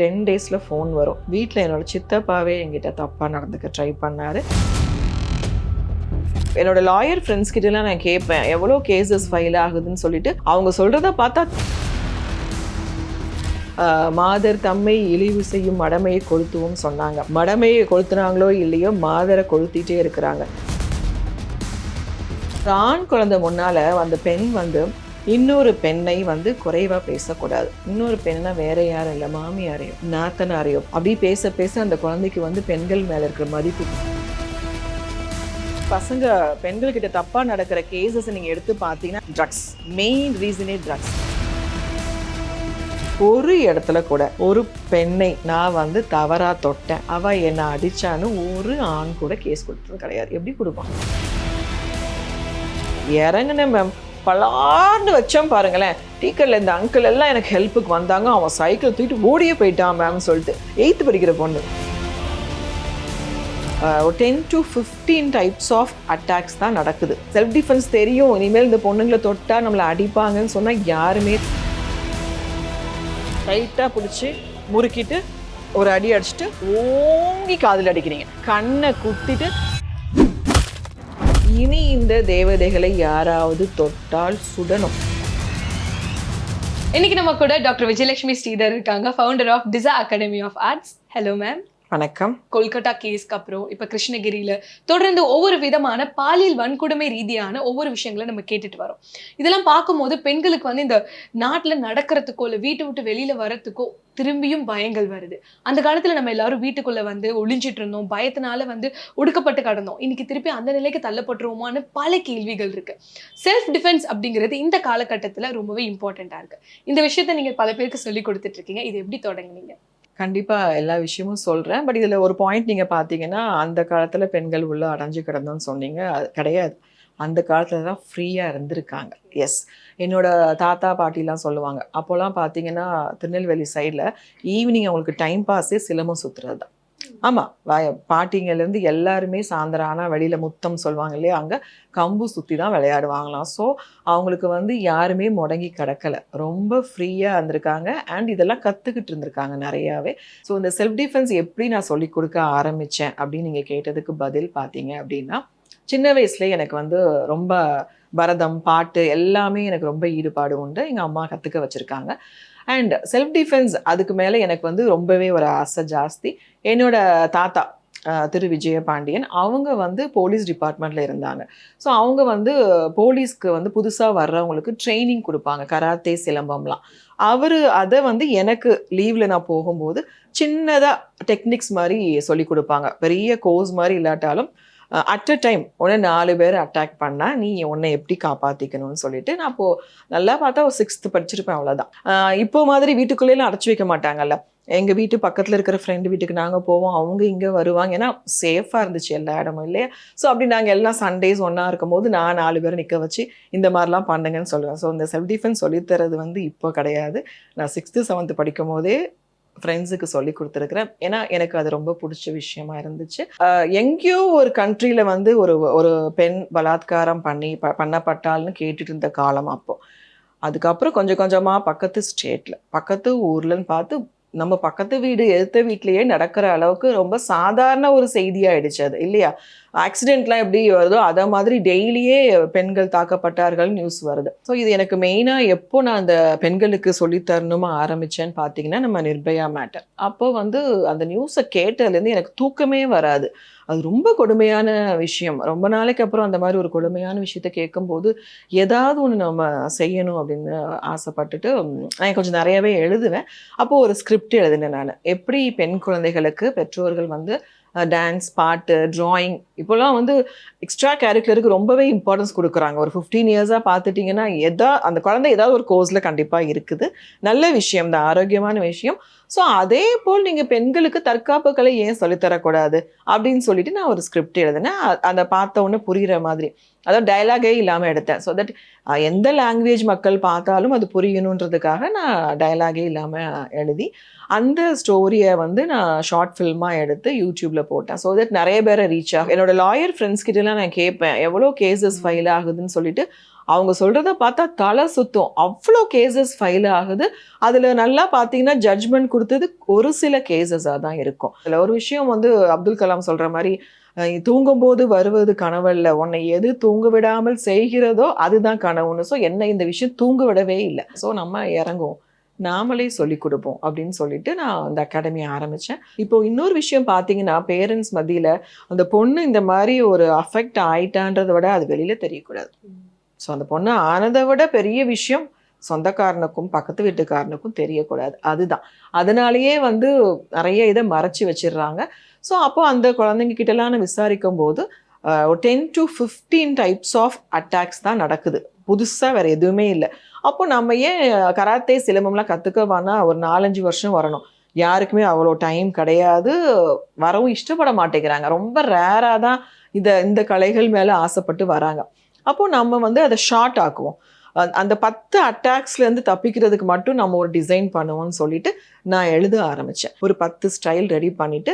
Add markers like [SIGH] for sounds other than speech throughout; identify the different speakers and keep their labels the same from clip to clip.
Speaker 1: Ten டேஸில் phone வரும். வீட்டில் என்னோட சித்தப்பாவே என்கிட்ட தப்பாக நடந்துக்க ட்ரை பண்ணார். என்னோடய லாயர் ஃப்ரெண்ட்ஸ் கிட்டலாம் நான் கேட்பேன் எவ்வளோ கேசஸ் ஃபைல் ஆகுதுன்னு சொல்லிட்டு. அவங்க சொல்கிறத பார்த்தா மாதர் தம்மை இழிவு செய்யும் மடமையை கொளுத்துவோம் சொன்னாங்க. மடமையை கொளுத்துனாங்களோ இல்லையோ மாதரை கொளுத்திட்டே இருக்கிறாங்க. ஆண் குழந்தை முன்னால் அந்த பெண் வந்து இன்னொரு பெண்ணை வந்து குறைவா பேசக்கூடாது. இன்னொரு பெண்ணை வேற யாரும் இல்லை மாமியாரையோ நாத்தனாரையோ அப்படி பேச பேச அந்த குழந்தைக்கு வந்து பெண்கள் மேல இருக்கிற மதிப்பு. பசங்க பெண்கள் கிட்ட தப்பா நடக்கிற கேசஸ் நீங்க எடுத்து பார்த்தீங்கன்னா ட்ரக்ஸ் மெயின் ரீசனே ட்ரக்ஸ் ஒரு இடத்துல கூட ஒரு பெண்ணை நான் வந்து தவறா தொட்டேன். அவ என்னை அடிச்சான்னு ஒரு ஆண் கூட கேஸ் கொடுத்தது கிடையாது. எப்படி கொடுப்பான்? இறங்குனேன் மேம் பலார்னு வச்சோம் பாருங்களேன். டீக்கரில் இந்த அங்கிள் எல்லாம் எனக்கு ஹெல்ப்புக்கு வந்தாங்க. அவன் சைக்கிள் தூக்கிட்டு ஓடியே போயிட்டான் மேம் சொல்லிட்டு. எயித்து படிக்கிற பொண்ணு. ஒரு ten to fifteen types of attacks தான் நடக்குது. செல்ஃப் டிஃபென்ஸ் தெரியும். இனிமேல் இந்த பொண்ணுங்களை தொட்டால் நம்மளை அடிப்பாங்கன்னு சொன்னால் யாருமே டைட்டாக பிடிச்சி முறுக்கிட்டு ஒரு அடி அடிச்சுட்டு ஓங்கி காதில் அடிக்கிறீங்க. கண்ணை குத்திட்டு இனி இந்த தேவதைகளை யாராவது தொட்டால் சுடணும்.
Speaker 2: இன்னைக்கு நம்ம கூட டாக்டர் விஜயலட்சுமி ஸ்ரீதர் இருக்காங்க founder of Disha academy of arts hello ma'am
Speaker 1: வணக்கம்.
Speaker 2: கொல்கட்டா கேஸ்க்கு அப்புறம் இப்போ கிருஷ்ணகிரியில தொடர்ந்து ஒவ்வொரு விதமான பாலியல் வன்கொடுமை ரீதியான ஒவ்வொரு விஷயங்களை நம்ம கேட்டுட்டு வரோம். இதெல்லாம் பார்க்கும்போது பெண்களுக்கு வந்து இந்த நாட்டுல நடக்கிறதுக்கோ இல்லை வீட்டை விட்டு வெளியில வரத்துக்கோ திரும்பியும் பயங்கள் வருது. அந்த காலத்துல நம்ம எல்லாரும் வீட்டுக்குள்ள வந்து ஒளிஞ்சிட்டு இருந்தோம். பயத்தினால வந்து ஒடுக்கப்பட்டு கடந்தோம். இன்னைக்கு திருப்பி அந்த நிலைக்கு தள்ளப்பட்டுருவோமான்னு பல கேள்விகள் இருக்கு. செல்ஃப் டிஃபென்ஸ் அப்படிங்கிறது இந்த காலகட்டத்துல ரொம்பவே இம்பார்ட்டண்டா இருக்கு. இந்த விஷயத்த நீங்க பல பேருக்கு சொல்லி கொடுத்துட்டு இருக்கீங்க. இது எப்படி தொடங்குனீங்க?
Speaker 1: கண்டிப்பாக எல்லா விஷயமும் சொல்கிறேன் பட் இதில் ஒரு பாயிண்ட் நீங்கள் பார்த்தீங்கன்னா அந்த காலத்தில் பெண்கள் உள்ள அடைஞ்சு கிடந்தோன்னு சொன்னீங்க. அது கிடையாது. அந்த காலத்தில் தான் ஃப்ரீயாக இருந்திருக்காங்க. எஸ் என்னோட தாத்தா பாட்டிலாம் சொல்லுவாங்க. அப்போல்லாம் பார்த்தீங்கன்னா திருநெல்வேலி சைடில் ஈவினிங் அவங்களுக்கு டைம் பாஸே சிலம்பம் சுற்றுறது தான் ஆமாம் வய பாட்டிங்கலேருந்து எல்லாருமே சாயந்தரம் ஆனால் வெளியில் முத்தம் சொல்லுவாங்க இல்லையா? அங்கே கம்பு சுற்றி தான் விளையாடுவாங்களாம். ஸோ அவங்களுக்கு வந்து யாருமே முடங்கி கிடக்கல. ரொம்ப ஃப்ரீயாக இருந்திருக்காங்க. அண்ட் இதெல்லாம் கற்றுக்கிட்டு இருந்திருக்காங்க நிறையாவே. ஸோ இந்த செல்ஃப் டிஃபென்ஸ் எப்படி நான் சொல்லி கொடுக்க ஆரம்பித்தேன் அப்படின்னு நீங்கள் கேட்டதுக்கு பதில் பார்த்தீங்க அப்படின்னா சின்ன வயசுலேயே எனக்கு வந்து ரொம்ப பரதம் பாட்டு எல்லாமே எனக்கு ரொம்ப ஈடுபாடு உண்டு. எங்கள் அம்மா கற்றுக்க வச்சுருக்காங்க. அண்ட் செல்ஃப் டிஃபென்ஸ் அதுக்கு மேலே எனக்கு வந்து ரொம்பவே ஒரு ஆசை ஜாஸ்தி. என்னோட தாத்தா திரு விஜயபாண்டியன் அவங்க வந்து போலீஸ் டிபார்ட்மெண்ட்டில் இருந்தாங்க. ஸோ அவங்க வந்து போலீஸ்க்கு வந்து புதுசாக வர்றவங்களுக்கு ட்ரைனிங் கொடுப்பாங்க. கராத்தே சிலம்பம்லாம். அவர் அதை வந்து எனக்கு லீவில் நான் போகும்போது சின்னதாக டெக்னிக்ஸ் மாதிரி சொல்லி கொடுப்பாங்க. பெரிய கோர்ஸ் மாதிரி இல்லாட்டாலும் அட் அ டைம் உடனே நாலு பேர் அட்டாக் பண்ணால் நீ உன்னை எப்படி காப்பாற்றிக்கணும்னு சொல்லிட்டு நான் அப்போது நல்லா பார்த்தா ஒரு சிக்ஸ்த்து படிச்சிருப்பேன் அவ்வளோதான் இப்போ மாதிரி வீட்டுக்குள்ளேலாம் அடைச்சி வைக்க மாட்டாங்கல்ல. எங்கள் வீட்டு பக்கத்தில் இருக்கிற ஃப்ரெண்டு வீட்டுக்கு நாங்கள் போவோம் அவங்க இங்கே வருவாங்க. ஏன்னா சேஃபாக இருந்துச்சு எல்லா இடமும் இல்லையா? ஸோ அப்படி நாங்கள் எல்லாம் சண்டேஸ் ஒன்றா இருக்கும்போது நான் நாலு பேரை நிற்க வச்சு இந்த மாதிரிலாம் பண்ணுங்கன்னு சொல்லுவேன். ஸோ இந்த செல்ஃப் டிஃபென்ஸ் சொல்லித்தரது வந்து இப்போ கிடையாது. நான் சிக்ஸ்த்து செவன்த்து படிக்கும் போதே ஃப்ரெண்ட்ஸுக்கு சொல்லி கொடுத்துருக்குறேன். ஏன்னா எனக்கு அது ரொம்ப பிடிச்ச விஷயமா இருந்துச்சு. எங்கேயோ ஒரு கண்ட்ரியில் வந்து ஒரு ஒரு பெண் பலாத்காரம் பண்ணி ப பண்ணப்பட்டால்னு கேட்டுட்டு இருந்த காலம் அப்போ. அதுக்கப்புறம் கொஞ்சம் கொஞ்சமாக பக்கத்து ஸ்டேட்டில் பக்கத்து ஊர்லன்னு பார்த்து நம்ம பக்கத்து வீடு எடுத்த வீட்லேயே நடக்கிற அளவுக்கு ரொம்ப சாதாரண ஒரு செய்தியாயிடுச்சு அது இல்லையா? ஆக்சிடென்ட்லாம் எப்படி வருதோ அதை மாதிரி டெய்லியே பெண்கள் தாக்கப்பட்டார்கள் நியூஸ் வருது. ஸோ இது எனக்கு மெயினாக எப்போ நான் அந்த பெண்களுக்கு சொல்லித்தரணுமா ஆரம்பிச்சேன்னு பார்த்தீங்கன்னா நம்ம நிர்பயா மேட்டர் அப்போ வந்து அந்த நியூஸை கேட்டதுலேருந்து எனக்கு தூக்கமே வராது. அது ரொம்ப கொடுமையான விஷயம். ரொம்ப நாளைக்கு அப்புறம் அந்த மாதிரி ஒரு கொடுமையான விஷயத்த கேட்கும்போது ஏதாவது ஒன்று நம்ம செய்யணும் அப்படின்னு ஆசைப்பட்டுட்டு நான் கொஞ்சம் நிறையவே எழுதுவேன். அப்போது ஒரு ஸ்கிரிப்ட் எழுதினேன் நான். எப்படி பெண் குழந்தைகளுக்கு பெற்றோர்கள் வந்து டான்ஸ் பாட்டு ட்ராயிங் இப்போல்லாம் வந்து எக்ஸ்ட்ரா கேரிக்குலருக்கு ரொம்பவே இம்பார்ட்டன்ஸ் கொடுக்குறாங்க. ஒரு ஃபிஃப்டீன் இயர்ஸாக பார்த்துட்டிங்கன்னா எதா அந்த குழந்தை ஏதாவது ஒரு கோர்ஸில் கண்டிப்பாக இருக்குது. நல்ல விஷயம் தான் ஆரோக்கியமான விஷயம். ஸோ அதே போல் நீங்கள் பெண்களுக்கு தற்காப்பு கலை ஏன் சொல்லித்தரக்கூடாது அப்படின்னு சொல்லிட்டு நான் ஒரு ஸ்கிரிப்ட் எழுதினேன். அதை பார்த்த உடனே புரிகிற மாதிரி. அதாவது டயலாகே இல்லாமல் எடுத்தேன். ஸோ தட் எந்த லாங்குவேஜ் மக்கள் பார்த்தாலும் அது புரியணுன்றதுக்காக நான் டயலாகே இல்லாமல் எழுதி அந்த ஸ்டோரியை வந்து நான் ஷார்ட் ஃபில்மாக எடுத்து யூடியூப்ல போட்டேன். ஸோ தட் நிறைய பேரை ரீச் ஆகும். என்னோட லாயர் ஃப்ரெண்ட்ஸ் கிட்டலாம் நான் கேட்பேன். எவ்வளோ கேசஸ் ஃபைல் ஆகுதுன்னு சொல்லிட்டு அவங்க சொல்கிறத பார்த்தா தலை சுத்தம். அவ்வளோ கேசஸ் ஃபைல் ஆகுது. அதில் நல்லா பார்த்தீங்கன்னா ஜட்ஜ்மெண்ட் கொடுத்தது ஒரு சில கேசஸாக தான் இருக்கும். அதில் ஒரு விஷயம் வந்து அப்துல் கலாம் சொல்கிற மாதிரி தூங்கும்போது வருவது கனவல்ல. உன்னை எது தூங்க விடாமல் செய்கிறதோ அதுதான் கனவுன்னு. ஸோ என்ன இந்த விஷயம் தூங்க விடவே இல்லை. ஸோ நம்ம இறங்குவோம். நாமளே சொல்லி கொடுப்போம் அப்படின்னு சொல்லிட்டு நான் அந்த அகாடமியை ஆரம்பித்தேன் இப்போ இன்னொரு விஷயம் பார்த்தீங்கன்னா பேரண்ட்ஸ் மத்தியில் அந்த பொண்ணு இந்த மாதிரி ஒரு அஃபெக்ட் ஆயிட்டான்றதை விட அது வெளியில் தெரியக்கூடாது. ஸோ அந்த பொண்ணு ஆனதை விட பெரிய விஷயம் சொந்தக்காரனுக்கும் பக்கத்து வீட்டுக்காரனுக்கும் தெரியக்கூடாது. அதுதான். அதனாலேயே வந்து நிறைய இதை மறைச்சி வச்சிடுறாங்க. ஸோ அப்போ அந்த குழந்தைங்க கிட்டலாம் விசாரிக்கும் போது ஒரு ten to fifteen types of attacks தான் நடக்குது. புதுசாக வேறு எதுவுமே இல்லை. அப்போ நம்ம ஏன் கராத்தே சிலம்பம்லாம் கற்றுக்கவானா ஒரு நாலஞ்சு வருஷம் வரணும். யாருக்குமே அவ்வளோ டைம் கிடையாது. வரவும் இஷ்டப்பட மாட்டேங்கிறாங்க. ரொம்ப ரேராக தான் இந்த இந்த கலைகள் மேலே ஆசைப்பட்டு வராங்க. அப்போ நம்ம வந்து அதை ஷார்ட் ஆக்குவோம். அந்த- பத்து அட்டாக்ஸ்லேருந்து தப்பிக்கிறதுக்கு மட்டும் நம்ம ஒரு டிசைன் பண்ணுவோம்னு சொல்லிட்டு நான் எழுத ஆரம்பித்தேன் ஒரு பத்து ஸ்டைல் ரெடி பண்ணிட்டு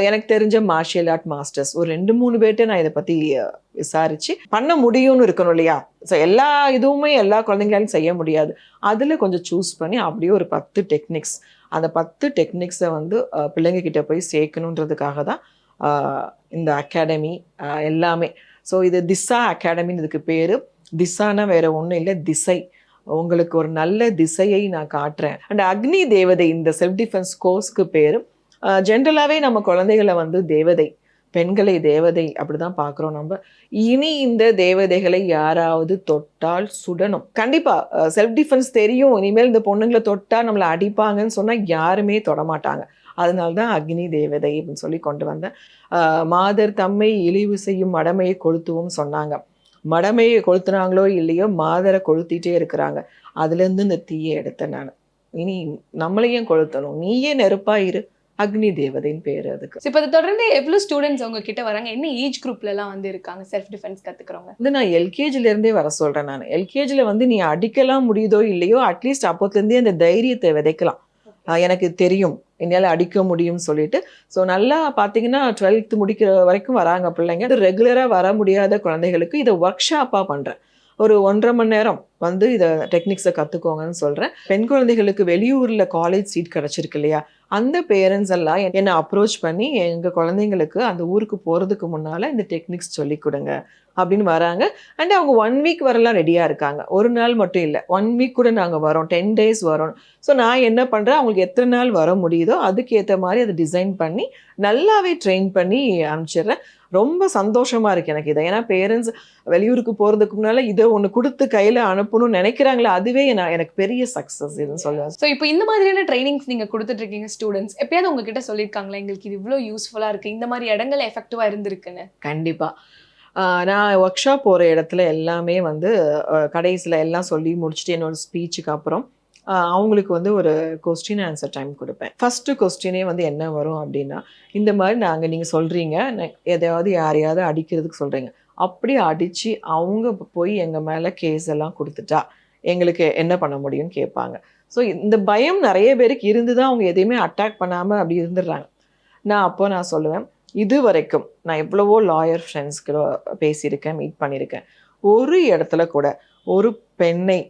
Speaker 1: எனக்கு தெரிஞ்ச மார்ஷியல் ஆர்ட் மாஸ்டர்ஸ் ஒரு ரெண்டு மூணு பேர்ட்ட நான் இதை பற்றி விசாரிச்சு பண்ண முடியும்னு இருக்கணும் இல்லையா? ஸோ எல்லா இதுவுமே எல்லா குழந்தைங்களாலும் செய்ய முடியாது. அதில் கொஞ்சம் சூஸ் பண்ணி அப்படியே ஒரு பத்து டெக்னிக்ஸ் அந்த பத்து டெக்னிக்ஸை வந்து பிள்ளைங்கக்கிட்ட பிள்ளைங்க கிட்ட போய் சேர்க்கணுன்றதுக்காக தான் இந்த அகாடமி எல்லாமே ஸோ இது திசா அகாடமின்னு இதுக்கு பேர். திசானா வேற ஒன்றும் இல்லை திசை. உங்களுக்கு ஒரு நல்ல திசையை நான் காட்டுறேன். அண்ட் அக்னி தேவதை இந்த செல்ஃப் டிஃபென்ஸ் கோர்ஸ்க்கு பேர் ஜென்ரலாகவே நம்ம குழந்தைகளை வந்து தேவதை பெண்களை தேவதை அப்படிதான் பார்க்குறோம் நம்ம. இனி இந்த தேவதைகளை யாராவது தொட்டால் சுடணும். கண்டிப்பாக செல்ஃப் டிஃபென்ஸ் தெரியும். இனிமேல் இந்த பொண்ணுங்களை தொட்டால் நம்மளை அடிப்பாங்கன்னு சொன்னால் யாருமே தொடமாட்டாங்க அதனால தான் அக்னி தேவதை அப்படின்னு சொல்லி கொண்டு வந்தேன் மாதர் தம்மை இழிவு செய்யும் மடமையை கொளுத்துவோம் சொன்னாங்க. மடமையை கொளுத்துனாங்களோ இல்லையோ மாதரை கொளுத்திட்டே இருக்கிறாங்க. அதுலேருந்து இந்த தீயை எடுத்தேன் நான். இனி நம்மளையும் கொளுத்தணும். நீயே நெருப்பா இரு. அக்னி தேவதைன்னு பேரு அதுக்கு.
Speaker 2: இப்ப தொடர்ந்து எவ்வளவு ஸ்டூடெண்ட்ஸ் உங்க கிட்ட வராங்க? என்ன ஏஜ் குரூப்ல எல்லாம் வந்து இருக்காங்க? செல்ஃப் டிஃபென்ஸ் கத்துக்கிறவங்க.
Speaker 1: வந்து நான் எல்கேஜில இருந்தே வர சொல்றேன் நான். எல்கேஜில வந்து நீ அடிக்கலாம் முடியுதோ இல்லையோ அட்லீஸ்ட் அப்போத்துலேருந்தே அந்த தைரியத்தை விதைக்கலாம். எனக்கு தெரியும். என்னால் அடிக்க முடியும்னு சொல்லிட்டு. ஸோ நல்லா பார்த்தீங்கன்னா டுவெல்த் முடிக்கிற வரைக்கும் வராங்க பிள்ளைங்க. ரெகுலராக வர முடியாத குழந்தைகளுக்கு இதை ஒர்க் ஷாப்பாக பண்ணுறேன் ஒரு ஒன்றரை மணி நேரம் வந்து இதை டெக்னிக்ஸை கற்றுக்கோங்கன்னு சொல்கிறேன் பெண் குழந்தைகளுக்கு வெளியூரில் காலேஜ் சீட் கிடச்சிருக்கு இல்லையா? அந்த பேரண்ட்ஸ் எல்லாம் என்னை அப்ரோச் பண்ணி எங்கள் குழந்தைங்களுக்கு அந்த ஊருக்கு போகிறதுக்கு முன்னால் இந்த டெக்னிக்ஸ் சொல்லி கொடுங்க அப்படின்னு வராங்க. அண்ட் அவங்க ஒன் வீக் வரலாம் ரெடியாக இருக்காங்க. ஒரு நாள் மட்டும் இல்லை. ஒன் வீக் கூட நாங்கள் வரோம். டென் டேஸ் வரோம். ஸோ நான் என்ன பண்ணுறேன் அவங்களுக்கு எத்தனை நாள் வர முடியுதோ அதுக்கேற்ற மாதிரி அதை டிசைன் பண்ணி நல்லாவே ட்ரெயின் பண்ணி அனுப்பிச்சிடுறேன். ரொம்ப சந்தோஷமாக இருக்குது எனக்கு இதை. ஏன்னா பேரண்ட்ஸ் வெளியூருக்கு போகிறதுக்கு முன்னால் இதை ஒன்று கொடுத்து கையில் அனுப்பணும்னு நினைக்கிறாங்களே அதுவே நான் எனக்கு பெரிய சக்ஸஸ் இதுன்னு சொல்லுவேன்
Speaker 2: ஸோ இப்போ இந்த மாதிரியான ட்ரைனிங்ஸ் நீங்கள் கொடுத்துட்ருக்கீங்க ஸ்டூடெண்ட்ஸ் எப்பயாவது உங்ககிட்ட சொல்லியிருக்காங்களா எங்களுக்கு இது இவ்வளோ யூஸ்ஃபுல்லா இருக்கு இந்த மாதிரி இடங்கள் எஃபெக்டிவாக இருந்திருக்குன்னு?
Speaker 1: கண்டிப்பாக நான் ஒர்க் ஷாப் போகிற இடத்துல எல்லாமே வந்து கடைசியில் எல்லாம் சொல்லி முடிச்சுட்டு என்னோட ஸ்பீச்சுக்கு அப்புறம் அவங்களுக்கு வந்து ஒரு கொஸ்டின் ஆன்சர் டைம் கொடுப்பேன். ஃபஸ்ட்டு கொஸ்டினே வந்து என்ன வரும் அப்படின்னா இந்த மாதிரி நாங்கள் நீங்கள் சொல்கிறீங்க எதையாவது யாரையாவது அடிக்கிறதுக்கு சொல்கிறீங்க அப்படி அடித்து அவங்க போய் எங்கள் மேலே கேஸ் எல்லாம் கொடுத்துட்டா எங்களுக்கு என்ன பண்ண முடியும்னு கேட்பாங்க. ஸோ இந்த பயம் நிறைய பேருக்கு இருந்து தான் அவங்க எதையுமே அட்டாக் பண்ணாமல் அப்படி இருந்துடுறாங்க. நான் அப்போ நான் சொல்லுவேன் இது வரைக்கும் நான் எவ்வளவோ லாயர் ஃப்ரெண்ட்ஸ்க்கு பேசியிருக்கேன் மீட் பண்ணியிருக்கேன். ஒரு இடத்துல கூட ஒரு பெண்ணை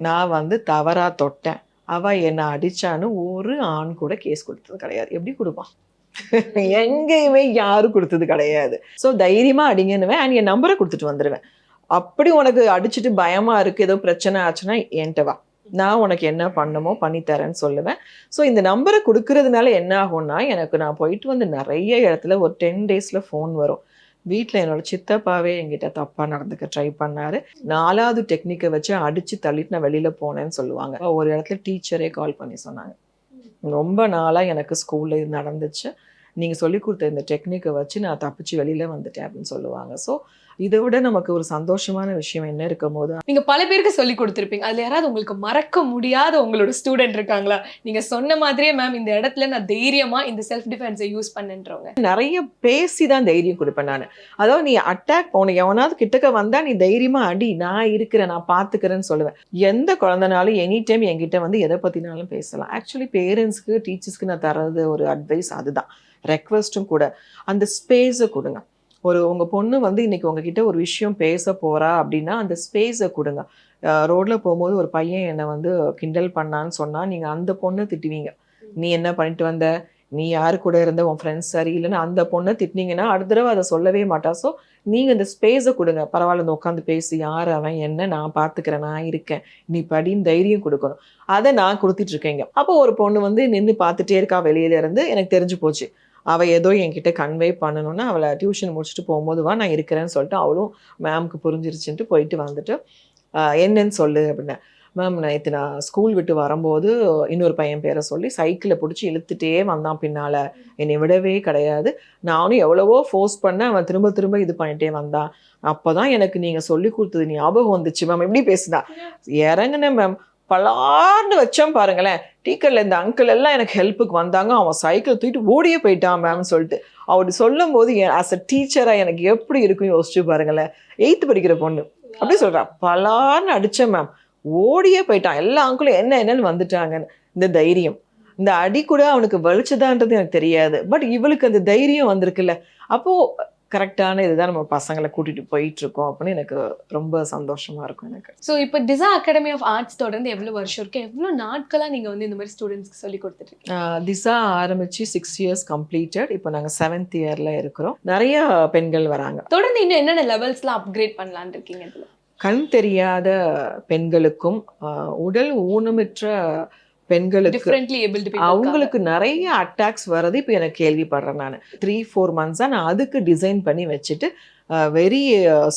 Speaker 1: நான் வந்து தவறா தொட்டேன். அவ என்னை அடிச்சான்னு ஒரு ஆண் கூட கேஸ் கொடுத்தது கிடையாது. எப்படி கொடுப்பான்? [LAUGHS] எங்கேயுமே யாரும் கொடுத்தது கிடையாது. ஸோ தைரியமா அடிங்கன்னுவேன். அண்ட் என் நம்பரை கொடுத்துட்டு வந்துடுவேன் அப்படி உனக்கு அடிச்சுட்டு பயமா இருக்கு ஏதோ பிரச்சனை ஆச்சுன்னா என்கிட்ட வா. நான் உனக்கு என்ன பண்ணுமோ பண்ணித்தரேன்னு சொல்லுவேன். ஸோ இந்த நம்பரை கொடுக்கறதுனால என்ன ஆகும்னா எனக்கு நான் போயிட்டு வந்து நிறைய இடத்துல ஒரு டென் டேஸில் ஃபோன் வரும். வீட்டில் என்னோட சித்தப்பாவே என்கிட்ட தப்பாக நடந்துக்க ட்ரை பண்ணார். நாலாவது டெக்னிக்கை வச்சு அடித்து தள்ளிட்டு நான் வெளியில் போனேன்னு சொல்லுவாங்க. ஒரு இடத்துல டீச்சரே கால் பண்ணி சொன்னாங்க. ரொம்ப நாளாக எனக்கு ஸ்கூலில் இது நடந்துச்சு. நீங்கள் சொல்லி கொடுத்த இந்த டெக்னிக்கை வச்சு நான் தப்பிச்சு வெளியில் வந்துட்டேன் அப்படின்னு சொல்லுவாங்க. ஸோ இதை விட நமக்கு ஒரு சந்தோஷமான விஷயம் என்ன இருக்கும் போது?
Speaker 2: நீங்க பல பேருக்கு சொல்லி கொடுத்துருப்பீங்க. அதுல யாராவது உங்களுக்கு மறக்க முடியாத உங்களோட ஸ்டூடெண்ட் இருக்காங்களா? நீங்க சொன்ன மாதிரியே மேம் இந்த இடத்துல நான் தைரியமா இந்த செல்ஃப் டிஃபென்ஸை யூஸ் பண்ணன்றவங்க.
Speaker 1: நிறைய பேசி தான் தைரியம் கொடுப்பேன் நான். அதாவது நீ அட்டாக் உனக்கு எவனாவது கிட்டக்க வந்தா நீ தைரியமா அடி நான் இருக்கிறேன் நான் பாத்துக்கிறேன்னு சொல்லுவேன். எந்த குழந்தைனாலும் எனி டைம் என்கிட்ட வந்து எதை பத்தினாலும் பேசலாம். ஆக்சுவலி பேரண்ட்ஸ்க்கு டீச்சர்ஸ்க்கு நான் தரது ஒரு அட்வைஸ் அதுதான். ரெக்வஸ்ட்டும் கூட. அந்த ஸ்பேஸை கொடுங்க. ஒரு உங்க பொண்ணு வந்து இன்னைக்கு உங்ககிட்ட ஒரு விஷயம் பேச போறா அப்படின்னா அந்த ஸ்பேஸை கொடுங்க. ரோட்ல போகும்போது ஒரு பையன் என்னை வந்து கிண்டல் பண்ணான்னு சொன்னா நீங்க அந்த பொண்ணை திட்டுவீங்க. நீ என்ன பண்ணிட்டு வந்த? நீ யாரு கூட இருந்த? உன் ஃப்ரெண்ட்ஸ் சரியில்லைன்னு அந்த பொண்ணை திட்டினீங்கன்னா அடுத்த தடவை அதை சொல்லவே மாட்டா. ஸோ நீங்க இந்த ஸ்பேஸை கொடுங்க. பரவாயில்ல இந்த உட்காந்து பேசி. யார் அவன்? என்ன? நான் பார்த்துக்கிறேன் நான் இருக்கேன். நீ படின்னு தைரியம் கொடுக்கணும். அதை நான் கொடுத்துட்டு இருக்கேங்க. அப்போ ஒரு பொண்ணு வந்து நின்று பார்த்துட்டே இருக்கா. வெளியில இருந்து எனக்கு தெரிஞ்சு போச்சு. அவள் ஏதோ என்கிட்ட கன்வே பண்ணணும்னா அவளை டியூஷன் முடிச்சுட்டு போகும்போது வா நான் இருக்கிறேன்னு சொல்லிட்டு அவளும் மேம்க்கு புரிஞ்சிருச்சுன்ட்டு போயிட்டு வந்துட்டு என்னன்னு சொல்லு அப்படின்னா மேம் நேற்று நான் ஸ்கூல் விட்டு வரும்போது இன்னொரு பையன் பேரை சொல்லி சைக்கிளை பிடிச்சி இழுத்துட்டே வந்தான் பின்னால். என்னை விடவே கிடையாது. நானும் எவ்வளவோ ஃபோர்ஸ் பண்ணேன். அவன் திரும்ப திரும்ப இது பண்ணிட்டே வந்தான். அப்போ தான் எனக்கு நீங்கள் சொல்லி கொடுத்தது ஞாபகம் வந்துச்சு. மேம் எப்படி பேசுனா. இறங்குனேன் மேம் பலார்னு வச்சோம் பாருங்களேன். டீக்கரில் இந்த அங்கிள் எல்லாம் எனக்கு ஹெல்ப்புக்கு வந்தாங்க. அவன் சைக்கிள் தூக்கிட்டு ஓடியே போயிட்டான் மேம் சொல்லிட்டு. அவர் சொல்லும் போது ஆஸ் அ டீச்சராக எனக்கு எப்படி இருக்கும் யோசிச்சு பாருங்களேன். எயித்து படிக்கிற பொண்ணு. அப்படி சொல்றா பலார்னு அடிச்சேன் மேம் ஓடியே போயிட்டான். எல்லா அங்கிளும் என்ன என்னன்னு வந்துட்டாங்கன்னு. இந்த தைரியம். இந்த அடி கூட அவனுக்கு வலிச்சுதான்றது எனக்கு தெரியாது. பட் இவளுக்கு அந்த தைரியம் வந்திருக்குல்ல. அப்போ கரெக்டான இதுதான் நம்ம பசங்களை கூட்டிட்டு போயிட்டு இருக்கோம் அப்படின்னு எனக்கு ரொம்ப சந்தோஷமா இருக்கும் எனக்கு.
Speaker 2: ஸோ இப்போ டிசா அகாடமி ஆஃப் ஆர்ட்ஸ் தொடர்ந்து எவ்வளவு வருஷம் இருக்கு? எவ்வளவு நாட்களா நீங்க வந்து இந்த மாதிரி ஸ்டூடெண்ட்ஸ்க்கு சொல்லி கொடுத்துட்டு
Speaker 1: திசா ஆரம்பிச்சு சிக்ஸ் இயர்ஸ் கம்ப்ளீட்டட் இப்போ நாங்கள் செவன்த் இயர்ல இருக்கிறோம். நிறைய பெண்கள் வராங்க.
Speaker 2: தொடர்ந்து இன்னும் என்னென்ன லெவல்ஸ்லாம் அப்கிரேட் பண்ணலாம்னு இருக்கீங்க இதுல?
Speaker 1: கண் தெரியாத பெண்களுக்கும் உடல் ஊனமிற்ற பெண்களுக்கு அவங்களுக்கு நிறைய அட்டாக்ஸ் வர்றது இப்போ எனக்கு கேள்விப்படுறேன் நான். த்ரீ ஃபோர் மந்த்ஸாக நான் அதுக்கு டிசைன் பண்ணி வச்சுட்டு very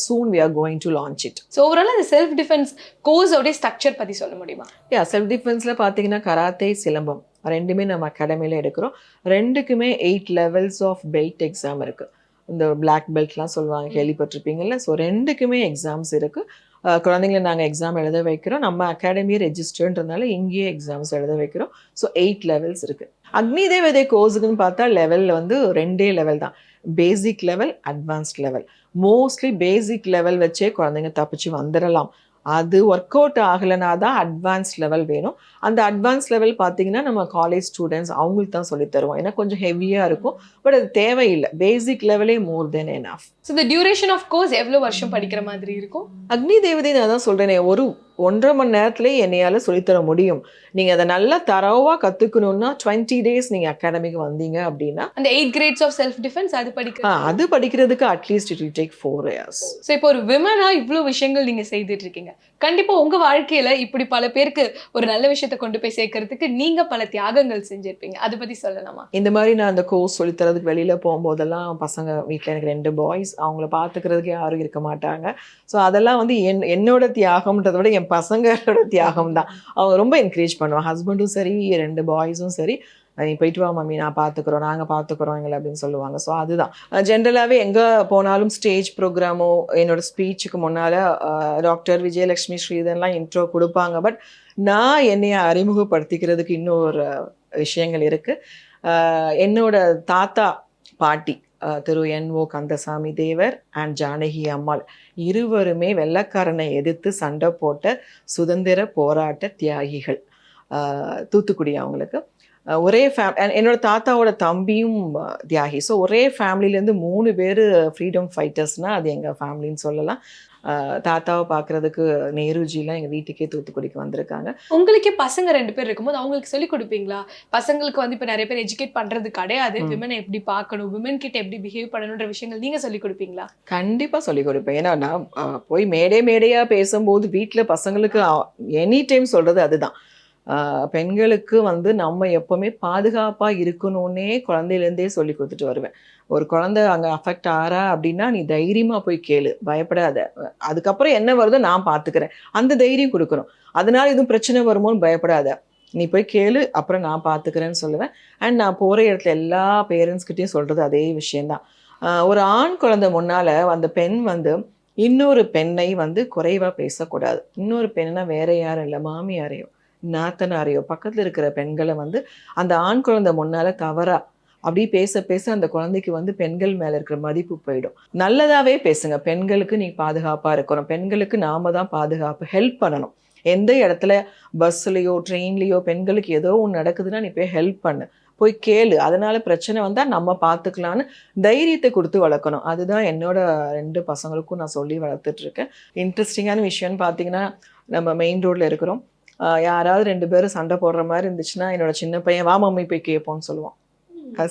Speaker 1: soon we are going to launch it
Speaker 2: so overall அந்த செல்ஃப் டிஃபென்ஸ் கோர்ஸோடைய ஸ்ட்ரக்சர் பத்தி சொல்ல முடியுமா?
Speaker 1: யா செல்ஃப் டிஃபென்ஸில் பார்த்தீங்கன்னா கராத்தே சிலம்பம். ரெண்டுமே நம்ம அகாடமியில் எடுக்கிறோம். ரெண்டுக்குமே eight levels of belt exam இருக்குது இந்த பிளாக் பெல்ட்லாம் சொல்லுவாங்க கேள்விப்பட்டிருப்பீங்கல்ல? ஸோ ரெண்டுக்குமே எக்ஸாம்ஸ் இருக்குது குழந்தைங்கள நாங்கள் எக்ஸாம் எழுத வைக்கிறோம். நம்ம அகாடமி ரெஜிஸ்டர்ன்றதுனால இங்கேயே எக்ஸாம்ஸ் எழுத வைக்கிறோம். ஸோ எயிட் லெவல்ஸ் இருக்குது அக்னி தேவதை கோர்ஸுக்குன்னு பார்த்தா லெவலில் வந்து ரெண்டே லெவல் தான். Basic level advanced level mostly basic level வச்சே குழந்தைங்க தப்பிச்சு வந்துடலாம் அது ஒர்க் அவுட் ஆகலைனா தான் அட்வான்ஸ் லெவல் வேணும். அந்த அட்வான்ஸ் லெவல் பார்த்தீங்கன்னா நம்ம காலேஜ் ஸ்டூடெண்ட்ஸ் அவங்களுக்கு தான் சொல்லி தருவோம். ஏன்னா கொஞ்சம் ஹெவியாக இருக்கும். பட் அது தேவையில்லை. பேசிக் லெவலே மோர் தென் enough.
Speaker 2: ஸோ இந்த டியூரேஷன் ஆஃப் கோர்ஸ் எவ்வளவு வருஷம் படிக்கிற மாதிரி இருக்கும்?
Speaker 1: அக்னி தேவதை நான் தான் சொல்றேனே ஒரு ஒன்றரை மணி நேரத்திலே என்னையால சொல்லித்தர முடியும். நீங்க அதை நல்லா தரவா கத்துக்கணும்னா டுவெண்ட்டி டேஸ் நீங்க அகாடமிக்கு வந்தீங்க அப்படின்னா
Speaker 2: அந்த eight grades of self defence அது படிக்க
Speaker 1: அது படிக்கிறதுக்கு at least it take four years
Speaker 2: so இப்போ ஒரு விமனா இவ்வளோ விஷயங்கள் நீங்க செய்துட்டு இருக்கீங்க. கண்டிப்பா உங்க வாழ்க்கையில இப்படி பல பேருக்கு ஒரு நல்ல விஷயத்தை கொண்டு போய் சேர்க்கறதுக்கு நீங்க பல தியாகங்கள் செஞ்சிருப்பீங்க. அதை பத்தி சொல்லலாமா?
Speaker 1: இந்த மாதிரி நான் அந்த கோர்ஸ் சொல்லித்தரதுக்கு வெளியில போகும்போதெல்லாம் பசங்க வீட்டில் எனக்கு ரெண்டு பாய்ஸ் அவங்கள பார்த்துக்கிறதுக்கு யாரும் இருக்க மாட்டாங்க. ஸோ அதெல்லாம் வந்து என் என்னோட தியாகம்ன்றதை விட என் பசங்களோட தியாகம் தான் அவங்க ரொம்ப என்கரேஜ் பண்ணுவாங்க. ஹஸ்பண்டும் சரி ரெண்டு பாய்ஸும் சரி. நீ போயிட்டு வா மம்மி நான் பார்த்துக்குறோம் நாங்கள் பார்த்துக்குறோம் எங்களை அப்படின்னு சொல்லுவாங்க. ஸோ அதுதான். ஜென்ரலாகவே எங்கே போனாலும் ஸ்டேஜ் ப்ரோக்ராமோ என்னோட ஸ்பீச்சுக்கு முன்னால் டாக்டர் விஜயலட்சுமி ஸ்ரீதர்லாம் இன்ட்ரோ கொடுப்பாங்க. பட் நான் என்னைய அறிமுகப்படுத்திக்கிறதுக்கு இன்னொரு விஷயங்கள் இருக்குது என்னோட தாத்தா பாட்டி Thiru N O Kandasamy Thevar and Janaki Ammal இருவருமே வெள்ளக்காரனை எதிர்த்து சண்டை போட்ட சுதந்திர போராட்ட தியாகிகள். தூத்துக்குடி அவங்களுக்கு. ஒரே ஃபேம் என்னோட தாத்தாவோட தம்பியும் தியாகி. ஸோ ஒரே ஃபேமிலிலேருந்து மூணு பேர் ஃப்ரீடம் ஃபைட்டர்ஸ்னால் அது எங்கள் ஃபேமிலின்னு சொல்லலாம். தாத்தாவை பார்க்குறதுக்கு நேருஜிலாம் எங்கள் வீட்டுக்கே தூத்துக்குடிக்கு வந்திருக்காங்க.
Speaker 2: உங்களுக்கே பசங்க ரெண்டு பேர் இருக்கும்போது அவங்களுக்கு சொல்லி கொடுப்பீங்களா? பசங்களுக்கு வந்து இப்ப நிறைய பேர் எஜுகேட் பண்றது கிடையாது. விமனை எப்படி பார்க்கணும்? விமன் கிட்ட எப்படி பிஹேவ் பண்ணணுன்ற விஷயங்கள் நீங்க சொல்லி கொடுப்பீங்களா?
Speaker 1: கண்டிப்பாக சொல்லிக் கொடுப்பேன். ஏன்னா நான் போய் மேடை மேடையாக பேசும்போது வீட்டில் பசங்களுக்கு எனி டைம் சொல்கிறது அதுதான். பெண்களுக்கு வந்து நம்ம எப்போவுமே பாதுகாப்பாக இருக்கணும்னே குழந்தையிலேருந்தே சொல்லி கொடுத்துட்டு வருவேன். ஒரு குழந்தை அங்கே அஃபெக்ட் ஆறா அப்படின்னா நீ தைரியமாக போய் கேளு பயப்படாத. அதுக்கப்புறம் என்ன வருதோ நான் பார்த்துக்கிறேன் அந்த தைரியம் கொடுக்கணும். அதனால எதுவும் பிரச்சனை வருமோன்னு பயப்படாத. நீ போய் கேளு அப்புறம் நான் பார்த்துக்கிறேன்னு சொல்லுவேன். அண்ட் நான் போகிற இடத்துல எல்லா பேரண்ட்ஸ்கிட்டையும் சொல்கிறது அதே விஷயந்தான் ஒரு ஆண் குழந்தை முன்னால் அந்த பெண் வந்து இன்னொரு பெண்ணை வந்து குறைவாக பேசக்கூடாது. இன்னொரு பெண்ணா வேற யாரும் இல்லை மாமியாரையும். நாத்தனாரையோ பக்கத்தில் இருக்கிற பெண்களை வந்து அந்த ஆண் குழந்தை முன்னால தவறா அப்படி பேச பேச அந்த குழந்தைக்கு வந்து பெண்கள் மேலே இருக்கிற மதிப்பு போயிடும். நல்லதாகவே பேசுங்க. பெண்களுக்கு நீ பாதுகாப்பாக இருக்கணும். பெண்களுக்கு நாம தான் பாதுகாப்பு ஹெல்ப் பண்ணணும். எந்த இடத்துல பஸ்லேயோ ட்ரெயின்லேயோ பெண்களுக்கு ஏதோ ஒன்று நடக்குதுன்னா நீ போய் ஹெல்ப் பண்ணு. போய் கேளு. அதனால பிரச்சனை வந்தால் நம்ம பார்த்துக்கலான்னு தைரியத்தை கொடுத்து வளர்க்கணும். அதுதான் என்னோட ரெண்டு பசங்களுக்கும் நான் சொல்லி வளர்த்துட்ருக்கேன் இன்ட்ரெஸ்டிங்கான விஷயம்னு பார்த்தீங்கன்னா நம்ம மெயின் ரோட்ல இருக்கிறோம். யாராவது ரெண்டு பேரும் சண்டை போடுற மாதிரி இருந்துச்சுன்னா என்னோட சின்ன பையன் வா மம்மி போய் கேட்போம்னு சொல்லுவான்.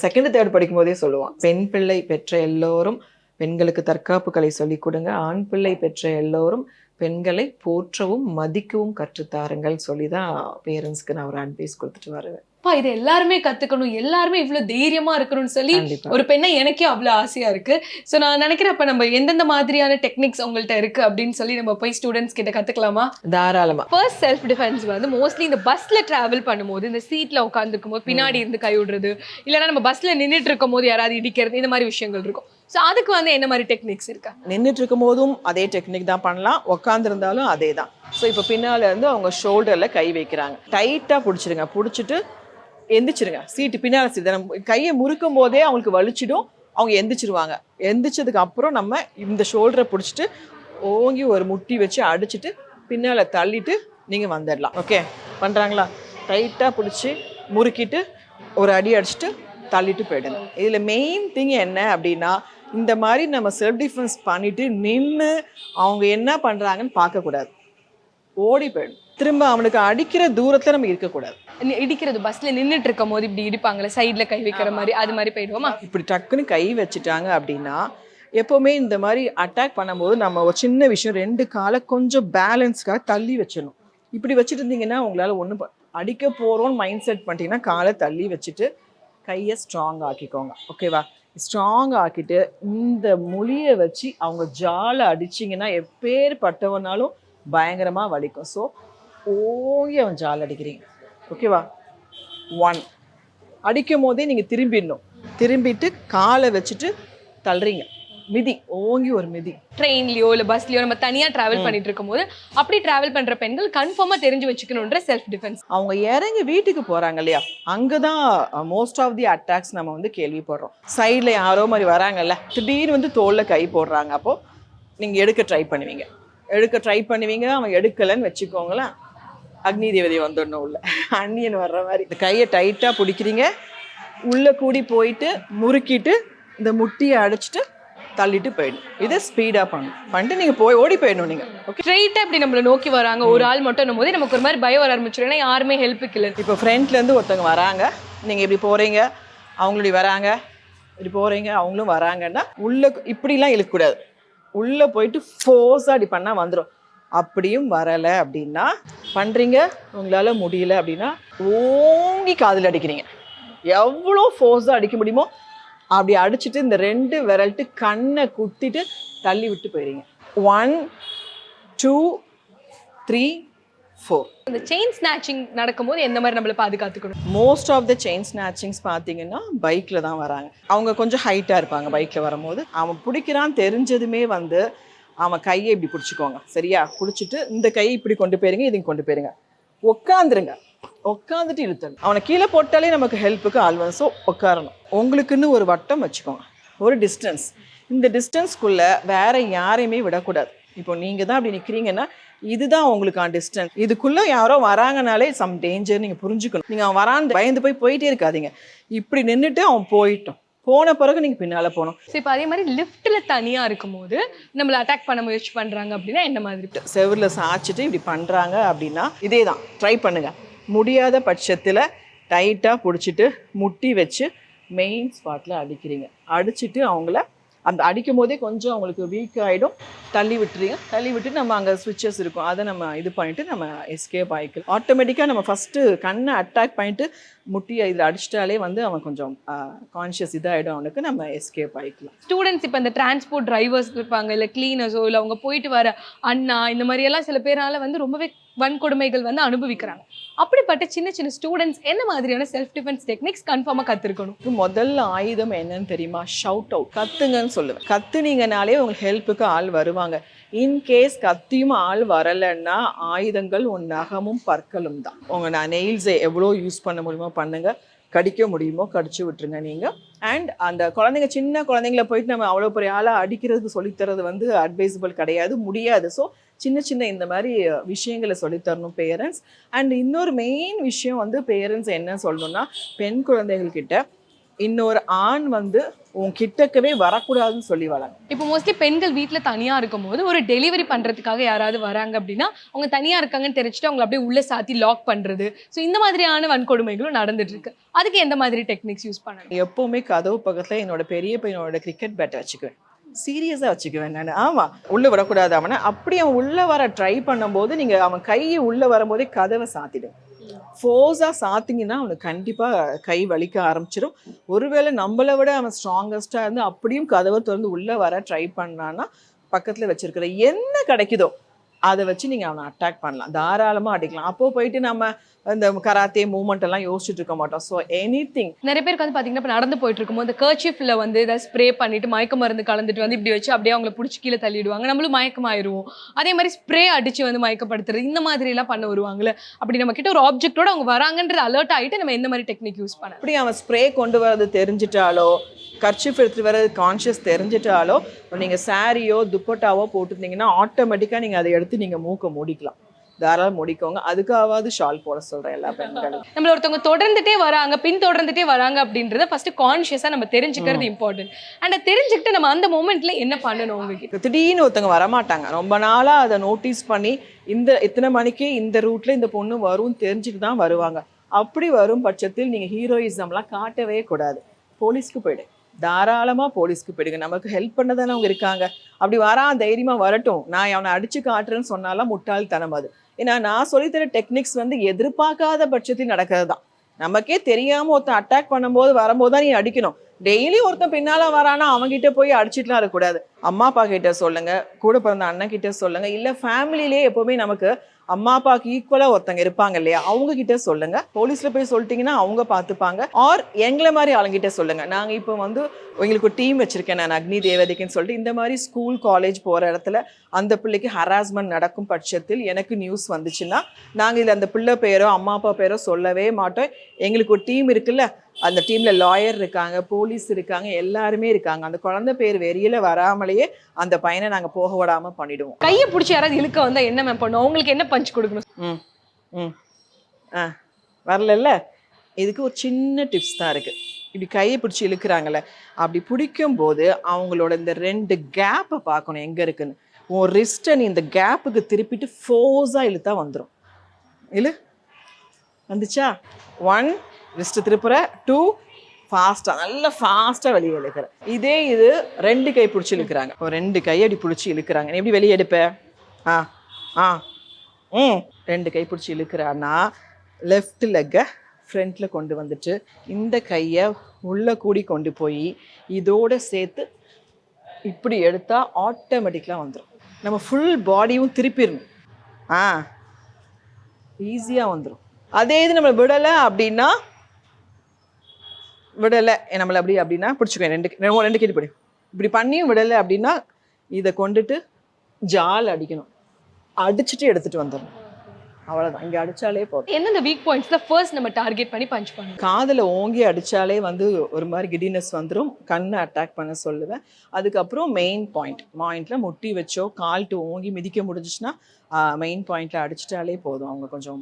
Speaker 1: செகண்ட் தேர்ட் படிக்கும் போதே சொல்லுவான். பெண் பிள்ளை பெற்ற எல்லோரும் பெண்களுக்கு தற்காப்பு கலை சொல்லிக் கொடுங்க. ஆண் பிள்ளை பெற்ற எல்லோரும் பெண்களை போற்றவும் மதிக்கவும் கற்றுத்தாருங்கள் சொல்லி தான் பேரண்ட்ஸ்க்கு நான் ஒரு அட்வைஸ் கொடுத்துட்டு வருவேன்.
Speaker 2: அப்பா இது எல்லாருமே கத்துக்கணும் எல்லாருமே இவ்வளவு தைரியமா இருக்கணும்னு சொல்லி ஒரு பெண்ணை எனக்கே அவ்வளவு ஆசையா இருக்கு. சோ நான் நினைக்கிறேன் அப்ப நம்ம எந்தெந்த மாதிரியான டெக்னிக்ஸ் உங்கள்ட்ட இருக்கு அப்படின்னு சொல்லி நம்ம போய் ஸ்டூடெண்ட்ஸ் கிட்ட கத்துக்கலாமா?
Speaker 1: தாராளமா.
Speaker 2: ஃபர்ஸ்ட் செல்ஃப் டிஃபென்ஸ் வந்து மோஸ்ட்லி இந்த பஸ்ல டிராவல் பண்ணும்போது இந்த சீட்ல உட்காந்துருக்கும் போது பின்னாடி இருந்து கை விடுறது இல்லைன்னா நம்ம பஸ்ல நின்னுட்டு இருக்கும் போது யாராவது இடிக்கிறது இந்த மாதிரி விஷயங்கள் இருக்கும். சோ அதுக்கு வந்து என்ன மாதிரி டெக்னிக்ஸ் இருக்கா?
Speaker 1: நின்றுட்டு இருக்கும் போதும் அதே டெக்னிக் தான் பண்ணலாம். உட்காந்துருந்தாலும் அதே தான் ஸோ இப்போ பின்னால இருந்து அவங்க ஷோல்டர்ல கை வைக்கிறாங்க. டைட்டா பிடிச்சிருங்க பிடிச்சிட்டு எந்திரிச்சிருங்க. சீட்டு பின்னால் சீட்டு. நம்ம கையை முறுக்கும் போதே அவங்களுக்கு வலிச்சிடும். அவங்க எந்திரிச்சிருவாங்க. எந்திரிச்சதுக்கு அப்புறம் நம்ம இந்த ஷோல்டரை பிடிச்சிட்டு ஓங்கி ஒரு முட்டி வச்சு அடிச்சிட்டு பின்னால் தள்ளிட்டு நீங்கள் வந்துடலாம். ஓகே பண்ணுறாங்களா டைட்டாக பிடிச்சி முறுக்கிட்டு ஒரு அடி அடிச்சுட்டு தள்ளிட்டு போயிடுங்க. இதில் மெயின் திங் என்ன அப்படின்னா இந்த மாதிரி நம்ம செல்ஃப் டிஃபென்ஸ் பண்ணிவிட்டு நின்று அவங்க என்ன பண்ணுறாங்கன்னு பார்க்கக்கூடாது. ஓடி போயிடும் திரும்ப அவனுக்கு அடிக்கிற தூரத்துல நம்ம இருக்கக்கூடாது.
Speaker 2: இடிக்கிறது பஸ்ல நின்னுட்டு இருக்கும் போது இப்படி இடிப்பாங்கல்ல சைடுல கை வைக்கிற மாதிரி அது மாதிரி போயிடுவோமா?
Speaker 1: இப்படி டக்குன்னு கை வச்சுட்டாங்க அப்படின்னா எப்பவுமே இந்த மாதிரி அட்டாக் பண்ணும்போது நம்ம ஒரு சின்ன விஷயம் ரெண்டு காலை கொஞ்சம் பேலன்ஸ்க்காக தள்ளி வச்சிடணும். இப்படி வச்சுட்டு இருந்தீங்கன்னா உங்களால ஒன்றும் அடிக்க போறோம்னு மைண்ட் செட் பண்ணிட்டீங்கன்னா காலை தள்ளி வச்சுட்டு கையை ஸ்ட்ராங் ஆக்கிக்கோங்க. ஓகேவா ஸ்ட்ராங் ஆக்கிட்டு இந்த மொழியை வச்சு அவங்க ஜால அடிச்சிங்கன்னா எப்பேற்பட்டவனாலும் பயங்கரமா வலிக்கும். ஸோ ஓங்கி அவன் ஜால் அடிக்கிறீங்க ஓகேவா ஒன் அடிக்கும் போதே நீங்கள் திரும்பிடணும். திரும்பிட்டு காலை வச்சுட்டு தள்ளுறீங்க. மிதி. ஓங்கி ஒரு மிதி.
Speaker 2: ட்ரெயின்லயோ இல்ல பஸ்லயோ நம்ம தனியா டிராவல் பண்ணிட்டு இருக்கும் போது அப்படி டிராவல் பண்ற பெண்கள் கன்ஃபார்மா தெரிஞ்சு வச்சுக்கணும்ன்ற செல்ஃப் டிஃபென்ஸ்
Speaker 1: அவங்க இறங்கி வீட்டுக்கு போறாங்க இல்லையா? அங்கதான் மோஸ்ட் ஆஃப் தி அட்டாக்ஸ் நம்ம வந்து கேள்விப்படுறோம். சைடில் யாரோ மாதிரி வராங்கல்ல? திடீர்னு வந்து தோல்ல கை போடுறாங்க. அப்போ நீங்க எடுக்க ட்ரை பண்ணுவீங்க. எடுக்க ட்ரை பண்ணுவீங்க அவன் எடுக்கலைன்னு வச்சுக்கோங்களேன். அக்னி தேவதை வந்துடணும் உள்ள. அந்நியன் வர்ற மாதிரி. இந்த கையை டைட்டா பிடிக்கிறீங்க. உள்ள கூடி போயிட்டு முறுக்கிட்டு இந்த முட்டியை அடிச்சிட்டு தள்ளிட்டு போயிடணும். இதை ஸ்பீடா பண்ணணும். பண்ணிட்டு நீங்க போய் ஓடி போயிடணும் நீங்க. ஓகே
Speaker 2: ஸ்ட்ரெயிட்டா இப்படி நம்மள நோக்கி வராங்க. ஒரு ஆள் மட்டும் போது நமக்கு ஒரு மாதிரி பயம் வர ஆரம்பிச்சிடும் யாருமே ஹெல்ப்புக்கு இல்லை.
Speaker 1: இப்போ ஃப்ரண்ட்லேருந்து ஒருத்தவங்க வராங்க. நீங்கள் இப்படி போகிறீங்க அவங்களுடைய வராங்க. இப்படி போகிறீங்க அவங்களும் வராங்கன்னா உள்ள இப்படிலாம் இழுக்கக்கூடாது. உள்ளே போயிட்டு ஃபோர்ஸாக அப்படி பண்ணால் வந்துடும் அப்படியும் வரலை அப்படின்னா பண்ணுறீங்க உங்களால் முடியல அப்படின்னா ஓங்கி காதில் அடிக்கிறீங்க. எவ்வளோ ஃபோர்ஸாக அடிக்க முடியுமோ அப்படி அடிச்சிட்டு இந்த ரெண்டு விரல்ட்டு கண்ணை குத்திட்டு தள்ளி விட்டு போயிடுங்க ஒன் டூ த்ரீ ஃபோர்
Speaker 2: இந்த செயின் ஸ்நாச்சிங் நடக்கும்போது எந்த மாதிரி நம்மள பாதுகாத்துக்கணும்?
Speaker 1: Most of the chain snatchings பார்த்தீங்கன்னா பைக்கில் தான் வராங்க. அவங்க கொஞ்சம் ஹைட்டாக இருப்பாங்க பைக்கில் வரும்போது. அவன் பிடிக்கிறான் தெரிஞ்சதுமே வந்து அவன் கையை இப்படி பிடிச்சிக்கோங்க. சரியா? பிடிச்சிட்டு இந்த கையை இப்படி கொண்டு போயிருங்க இதையும் கொண்டு போயிருங்க. உட்காந்துருங்க உட்காந்துட்டு இழுத்தணும் அவனை கீழே போட்டாலே நமக்கு ஹெல்ப்புக்கு ஆள் வந்து ஸோ உட்காரணும் உங்களுக்குன்னு ஒரு வட்டம் வச்சுக்கோங்க. ஒரு டிஸ்டன்ஸ் இந்த டிஸ்டன்ஸ்க்குள்ளே வேற யாரையுமே விடக்கூடாது. இப்போ நீங்கள் தான் அப்படி நிற்கிறீங்கன்னா இதுதான் உங்களுக்கான டிஸ்டன்ஸ் இதுக்குள்ளே யாரோ வராங்கனாலே சம் டேஞ்சர் நீங்கள் புரிஞ்சுக்கணும். நீங்கள் அவன் வரான்னு பயந்து போய் போயிட்டே இருக்காதீங்க. இப்படி நின்றுட்டு அவன் போயிட்டோம் போன பிறகு நீங்கள் பின்னால் போகணும்.
Speaker 2: ஸோ இப்போ அதே மாதிரி லிஃப்ட்ல தனியா இருக்கும்போது நம்மள அட்டாக் பண்ண முயற்சி பண்றாங்க அப்படின்னா என்ன மாதிரி?
Speaker 1: செவுரில் சாய்ச்சிட்டு இப்படி பண்ணுறாங்க அப்படின்னா இதே தான் ட்ரை பண்ணுங்க. முடியாத பட்சத்தில் டைட்டாக பிடிச்சிட்டு முட்டி வச்சு மெயின் ஸ்பாட்டில் அடிக்கிறீங்க. அடிச்சிட்டு அவங்கள அந்த அடிக்கும் போதே கொஞ்சம் அவங்களுக்கு வீக் ஆகிடும் தள்ளி விட்டுறீங்க தள்ளி விட்டு நம்ம அங்கே சுவிட்சஸ் இருக்கும். அதை நம்ம இது பண்ணிவிட்டு நம்ம எஸ்கேப் ஆகிக்கலாம் ஆட்டோமேட்டிக்காக நம்ம ஃபஸ்ட்டு கண்ணை அட்டாக் பண்ணிட்டு முட்டியை இதில் அடிச்சிட்டாலே வந்து அவன் கொஞ்சம் கான்ஷியஸ் இதாகிடும் அவனுக்கு. நம்ம எஸ்கேப் ஆகிக்கலாம்
Speaker 2: ஸ்டூடெண்ட்ஸ் இப்போ இந்த டிரான்ஸ்போர்ட் டிரைவர்ஸ் இருப்பாங்க இல்லை கிளீனர்ஸோ இல்லை அவங்க போயிட்டு வர அண்ணா இந்த மாதிரியெல்லாம் சில பேரால் வந்து ரொம்பவே வன்கொடுமைகள் வந்து அனுபவிக்கிறாங்க. அப்படிப்பட்ட சின்ன சின்ன ஸ்டூடெண்ட்ஸ் என்ன மாதிரியான செல்ஃப் டிஃபென்ஸ் டெக்னிக்ஸ் கன்ஃபார்மாக
Speaker 1: கற்றுக்கணும் முதல்ல ஆயுதம் என்னன்னு தெரியுமா? ஷவுட் அவுட் கத்துங்கன்னு சொல்லுவேன். கத்துனீங்கனாலே உங்களுக்கு ஹெல்ப்புக்கு ஆள் வருவாங்க. இன்கேஸ் கத்தியும் ஆள் வரலைன்னா ஆயுதங்கள் உன் நகமும் பற்களும் தான். உங்க நான் நெயில்ஸை எவ்வளோ யூஸ் பண்ண முடியுமோ பண்ணுங்க. கடிக்க முடியுமோ கடிச்சு விட்டுருங்க நீங்க. அண்ட் அந்த குழந்தைங்க சின்ன குழந்தைங்கள போயிட்டு நம்ம அவ்வளோ பெரிய ஆளாக அடிக்கிறதுக்கு சொல்லித்தரது வந்து அட்வைசபிள் கிடையாது முடியாது. ஸோ சின்ன சின்ன இந்த மாதிரி விஷயங்களை சொல்லித்தரணும் பேரண்ட்ஸ் அண்ட் இன்னொரு மெயின் விஷயம் வந்து பேரண்ட்ஸ் என்ன சொல்லணும்னா பெண் குழந்தைகள் கிட்ட இன்னொரு ஆண் வந்து உன் கிட்டக்கவே வரக்கூடாதுன்னு சொல்லி வளங்க
Speaker 2: இப்போ மோஸ்ட்லி பெண்கள் வீட்டில் தனியாக இருக்கும்போது ஒரு டெலிவரி பண்ணுறதுக்காக யாராவது வராங்க அப்படின்னா அவங்க தனியாக இருக்காங்கன்னு தெரிஞ்சுட்டு அவங்களை அப்படியே உள்ளே சாத்தி லாக் பண்ணுறது ஸோ இந்த மாதிரியான வன்கொடுமைகளும் நடந்துட்டு இருக்கு. அதுக்கு எந்த மாதிரி டெக்னிக்ஸ் யூஸ் பண்ணணும்?
Speaker 1: எப்பவுமே கதவு பக்கத்துல என்னோட பெரிய பையனோட கிரிக்கெட் பேட்டை வச்சுக்குவேன். சீரியஸாக வச்சுக்குவேன் நான். ஆமாம் உள்ளே வரக்கூடாது அவனை அப்படி அவன் உள்ளே வர ட்ரை பண்ணும்போது நீங்கள் அவன் கையை உள்ளே வரும்போதே கதவை சாத்திடும். ஃபோர்ஸாக சாத்திங்கன்னா அவனுக்கு கண்டிப்பாக கை வலிக்க ஆரம்பிச்சிடும் ஒருவேளை நம்மளை விட அவன் ஸ்ட்ராங்கஸ்ட்டாக இருந்து அப்படியும் கதவை திறந்து உள்ளே வர ட்ரை பண்ணான்னா பக்கத்தில் வச்சிருக்கிற என்ன கிடைக்குதோ அதை வச்சு நீங்கள் அவனை அட்டாக் பண்ணலாம். தாராளமாக அடிக்கலாம். அப்போ போயிட்டு நம்ம இந்த கராத்தே மூமெண்ட் எல்லாம் யோசிச்சுட்டு இருக்க மாட்டோம். ஸோ எனி திங்
Speaker 2: நிறைய பேருக்கு வந்து பார்த்தீங்கன்னா இப்போ நடந்து போயிட்டு இருக்கும்போது இந்த கர்ச்சிஃபில் வந்து இதை ஸ்ப்ரே பண்ணிட்டு மயக்க மருந்து கலந்துட்டு வந்து இப்படி வச்சு அப்படியே அவங்கள பிடிச்சி கீழே தள்ளிடுவாங்க. நம்மளும் மயக்கமாயிருவோம். அதே மாதிரி ஸ்ப்ரே அடிச்சு வந்து மயக்கப்படுத்துறது இந்த மாதிரி எல்லாம் பண்ண வருவாங்கல்ல. அப்படி நம்ம கிட்ட ஒரு ஆப்ஜெக்டோட அவங்க வராங்கன்றது அலர்ட் ஆயிட்டு நம்ம எந்த மாதிரி டெக்னிக் யூஸ் பண்ணலாம்.
Speaker 1: அப்படி அவன் ஸ்ப்ரே கொண்டு வர்றது தெரிஞ்சிட்டாலோ கர்ச்சிஃப் எடுத்துட்டு வர்றது கான்ஷியஸ் தெரிஞ்சிட்டாலோ நீங்கள் சாரியோ துப்பட்டாவோ போட்டுருந்தீங்கன்னா ஆட்டோமேட்டிக்காக நீங்கள் அதை எடுத்து நீங்கள் மூக்க மூடிக்கலாம். தாராளம் முடிக்கோங்க. அதுக்காவது ஷால் போட சொல்கிறேன் எல்லா பெண்களும்
Speaker 2: நம்மள ஒருத்தவங்க தொடர்ந்துட்டே வராங்க பின் தொடர்ந்துட்டே வராங்க அப்படின்றத ஃபர்ஸ்ட் கான்ஷியஸா நம்ம தெரிஞ்சுக்கிறது இம்பார்ட்டன்ட் அண்ட் தெரிஞ்சுக்கிட்டு நம்ம அந்த மூமெண்ட்ல என்ன பண்ணணும்
Speaker 1: இப்ப திடீர்னு ஒருத்தவங்க வரமாட்டாங்க. ரொம்ப நாளாக அதை நோட்டீஸ் பண்ணி இந்த இத்தனை மணிக்கு இந்த ரூட்ல இந்த பொண்ணு வரும் தெரிஞ்சுட்டு தான் வருவாங்க. அப்படி வரும் பட்சத்தில் நீங்கள் ஹீரோயிசம்லாம் காட்டவே கூடாது. போலீஸ்க்கு போயிடு. தாராளமாக போலீஸ்க்கு போயிடுங்க. நமக்கு ஹெல்ப் பண்ண தானே அவங்க இருக்காங்க. அப்படி வரான் தைரியமாக வரட்டும். நான் அவனை அடிச்சு காட்டுறேன்னு சொன்னாலாம் முட்டாள்தனம் அது. ஏன்னா நான் சொல்லித்தர டெக்னிக்ஸ் வந்து எதிர்பார்க்காத பட்சத்தில் நடக்கிறது தான் நமக்கே தெரியாமல் ஒருத்தன் அட்டாக் பண்ணும்போது வரும்போது தான் நீ அடிக்கணும். டெய்லி ஒருத்தன் பின்னால் வரானா அவங்ககிட்ட போய் அடிச்சிட்டுலாம் இருக்கக்கூடாது அம்மா அப்பா கிட்ட சொல்லுங்க கூட பிறந்த அண்ணன் கிட்ட சொல்லுங்கள் இல்லை ஃபேமிலியிலே எப்போவுமே நமக்கு அம்மா அப்பாவுக்கு ஈக்குவலா ஒருத்தங்க இருப்பாங்க இல்லையா? அவங்க கிட்ட சொல்லுங்க போலீஸ்ல போய் சொல்லிட்டீங்கன்னா அவங்க பார்த்துப்பாங்க. ஆர் எங்களை மாதிரி ஆளுங்கிட்ட சொல்லுங்க. நாங்க இப்போ வந்து எங்களுக்கு ஒரு டீம் வச்சிருக்கேன் நான் அக்னி தேவதைக்குன்னு சொல்லிட்டு. இந்த மாதிரி ஸ்கூல் காலேஜ் போற இடத்துல அந்த பிள்ளைக்கு ஹராஸ்மெண்ட் நடக்கும் பட்சத்தில் எனக்கு நியூஸ் வந்துச்சுன்னா நாங்க இதுல அந்த பிள்ளை பேரோ அம்மா அப்பா பேரோ சொல்லவே மாட்டோம். எங்களுக்கு ஒரு டீம் இருக்குல்ல அந்த டீம்ல லாயர் இருக்காங்க போலீஸ் இருக்காங்க எல்லாருமே இருக்காங்க. அந்த குழந்தை பேர் வெளியில வராமலேயே அந்த பையனை நாங்க போக விடாம பண்ணிடுவோம்.
Speaker 2: கையை பிடிச்சி யாராவது இழுக்க வந்தா என்ன மேம் பண்ணும்? அவங்களுக்கு என்ன பஞ்ச் கொடுக்கணும்?
Speaker 1: ம் ம். ஆ வரலல்ல? இதுக்கு ஒரு சின்ன டிப்ஸ் தான் இருக்கு. இப்படி கையை பிடிச்சி இழுக்கிறாங்கல்ல அப்படி பிடிக்கும் போது அவங்களோட இந்த ரெண்டு கேப்பை பார்க்கணும் எங்க இருக்குன்னு. உன் ரிஸ்ட்டை நீ இந்த கேப்புக்கு திருப்பிட்டு ஃபோர்ஸாக இழுத்தா வந்துடும் இழு. வந்துச்சா? ஒன் ரிஸ்ட் திருப்புற டூ ஃபாஸ்ட்டாக நல்லா ஃபாஸ்ட்டாக வெளியே இழுக்கிறேன். இதே இது ரெண்டு கை பிடிச்சி இழுக்கிறாங்க. ஒரு ரெண்டு கை அப்படி பிடிச்சி இழுக்கிறாங்க. நீ எப்படி வெளியே எடுப்பேன் ஆ ஆ ம். ரெண்டு கை பிடிச்சி இழுக்கிறான்னா லெஃப்ட் லெக்கை ஃப்ரண்ட்டில் கொண்டு வந்துட்டு இந்த கையை உள்ளே கூடி கொண்டு போய் இதோடு சேர்த்து இப்படி எடுத்தால் ஆட்டோமேட்டிக்கலாக வந்துடும் நம்ம ஃபுல் பாடியும் திருப்பிடணும். ஆ ஈஸியாக வந்துடும் அதே இது நம்ம விடலை அப்படின்னா விடலை. நம்மளை அப்படி அப்படின்னா பிடிச்சிக்கோ ரெண்டு ரெண்டு ரெண்டு கேட்டு படி. இப்படி பண்ணியும் விடலை அப்படின்னா இதை கொண்டுட்டு ஜால் அடிக்கணும். அடிச்சுட்டு எடுத்துட்டு வந்துடணும். அவ்வளோதான் இங்கே அடிச்சாலே போதும்.
Speaker 2: எந்தெந்த வீக் பாயிண்ட்ஸ்ல ஃபர்ஸ்ட் நம்ம டார்கெட் பண்ணி பஞ்ச் பண்ணணும்
Speaker 1: காதில் ஓங்கி அடித்தாலே வந்து ஒரு மாதிரி கிடினஸ் வந்துடும் கண்ணை அட்டாக் பண்ண சொல்லுவேன். அதுக்கப்புறம் மெயின் பாயிண்ட் பாயிண்ட்ல முட்டி வச்சோ கால்ட்டு ஓங்கி மிதிக்க முடிஞ்சிச்சுன்னா மெயின் பாயிண்ட்ல அடிச்சிட்டாலே போதும். அவங்க கொஞ்சம்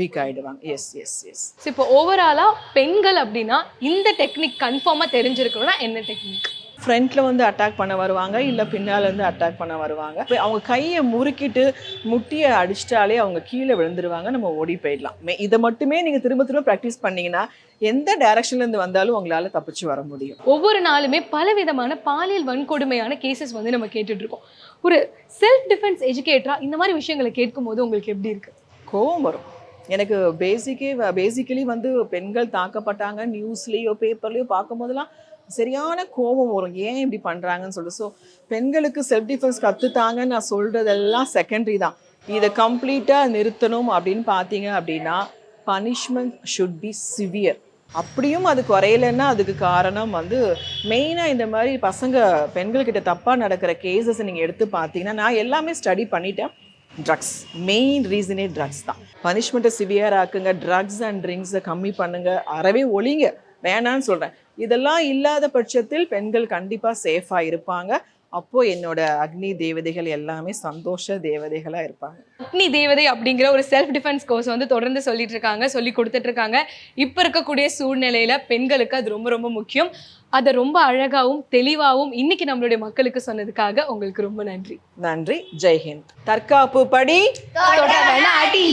Speaker 1: வீக் ஆயிடுவாங்க. எஸ் எஸ் எஸ்
Speaker 2: இப்போ ஓவராலா பெண்கள் அப்படின்னா இந்த டெக்னிக் கன்ஃபார்மா தெரிஞ்சிருக்கணும்னா என்ன டெக்னிக்
Speaker 1: ஃப்ரண்ட்ல வந்து அட்டாக் பண்ண வருவாங்க இல்லை பின்னால இருந்து அட்டாக் பண்ண வருவாங்க. அவங்க கையை முறுக்கிட்டு முட்டியை அடிச்சிட்டாலே அவங்க கீழே விழுந்துருவாங்க நம்ம ஓடி போயிடலாம். இதை மட்டுமே நீங்க திரும்ப திரும்ப ப்ராக்டிஸ் பண்ணீங்கன்னா எந்த டைரக்ஷன்ல இருந்து வந்தாலும் உங்களால தப்பிச்சு வர முடியும்.
Speaker 2: ஒவ்வொரு நாளுமே பலவிதமான பாலியல் வன்கொடுமையான கேசஸ் வந்து நம்ம கேட்டுட்டு இருக்கோம். ஒரு செல்ஃப் டிஃபென்ஸ் எஜுகேட்டரா இந்த மாதிரி விஷயங்களை கேட்கும்போது உங்களுக்கு எப்படி இருக்கு?
Speaker 1: கோவம் வரும். எனக்கு பேசிக்கே பேசிக்கலி வந்து பெண்கள் தாக்கப்பட்டாங்க நியூஸ்லேயோ பேப்பர்லேயோ பார்க்கும்போதெல்லாம் சரியான கோபம் வரும். ஏன் இப்படி பண்ணுறாங்கன்னு சொல்லிட்டு. ஸோ பெண்களுக்கு செல்ஃப் டிஃபென்ஸ் கற்றுத்தாங்கன்னு நான் சொல்கிறதெல்லாம் செகண்டரி தான். இதை கம்ப்ளீட்டாக நிறுத்தணும் அப்படின்னு பார்த்தீங்க அப்படின்னா பனிஷ்மெண்ட் ஷுட் பி சிவியர் அப்படியும் அது குறையலன்னா அதுக்கு காரணம் வந்து மெயினாக இந்த மாதிரி பசங்க பெண்கள்கிட்ட தப்பாக நடக்கிற கேசஸ் நீங்கள் எடுத்து பார்த்தீங்கன்னா நான் எல்லாமே ஸ்டடி பண்ணிட்டேன். ட்ரக்ஸ் மெயின் ரீசனே ட்ரக்ஸ் தான். பனிஷ்மெண்ட்டை சிவியர் ஆக்குங்க. ட்ரக்ஸ் அண்ட் ட்ரிங்க்ஸை கம்மி பண்ணுங்க. அறவே ஒழிங்க. வேணான்னு சொல்கிறேன் இதெல்லாம் இல்லாத பட்சத்தில் பெண்கள் கண்டிப்பாக சேஃபாக இருப்பாங்க. அப்போ என்னோட அக்னி தேவதைகள் எல்லாமே சந்தோஷ தேவதைகளா இருப்பாங்க.
Speaker 2: அக்னி தேவதை அப்படிங்கிற ஒரு செல்ஃப் டிஃபென்ஸ் கோர்ஸ் வந்து தொடர்ந்து சொல்லிட்டு இருக்காங்க சொல்லி கொடுத்துட்டு இருக்காங்க. இப்ப இருக்கக்கூடிய சூழ்நிலையில பெண்களுக்கு அது ரொம்ப ரொம்ப முக்கியம். அதை ரொம்ப அழகாவும் தெளிவாகவும் இன்னைக்கு நம்மளுடைய மக்களுக்கு சொன்னதுக்காக உங்களுக்கு ரொம்ப நன்றி.
Speaker 1: நன்றி. ஜெய்ஹிந்த் தற்காப்பு படி
Speaker 2: அடி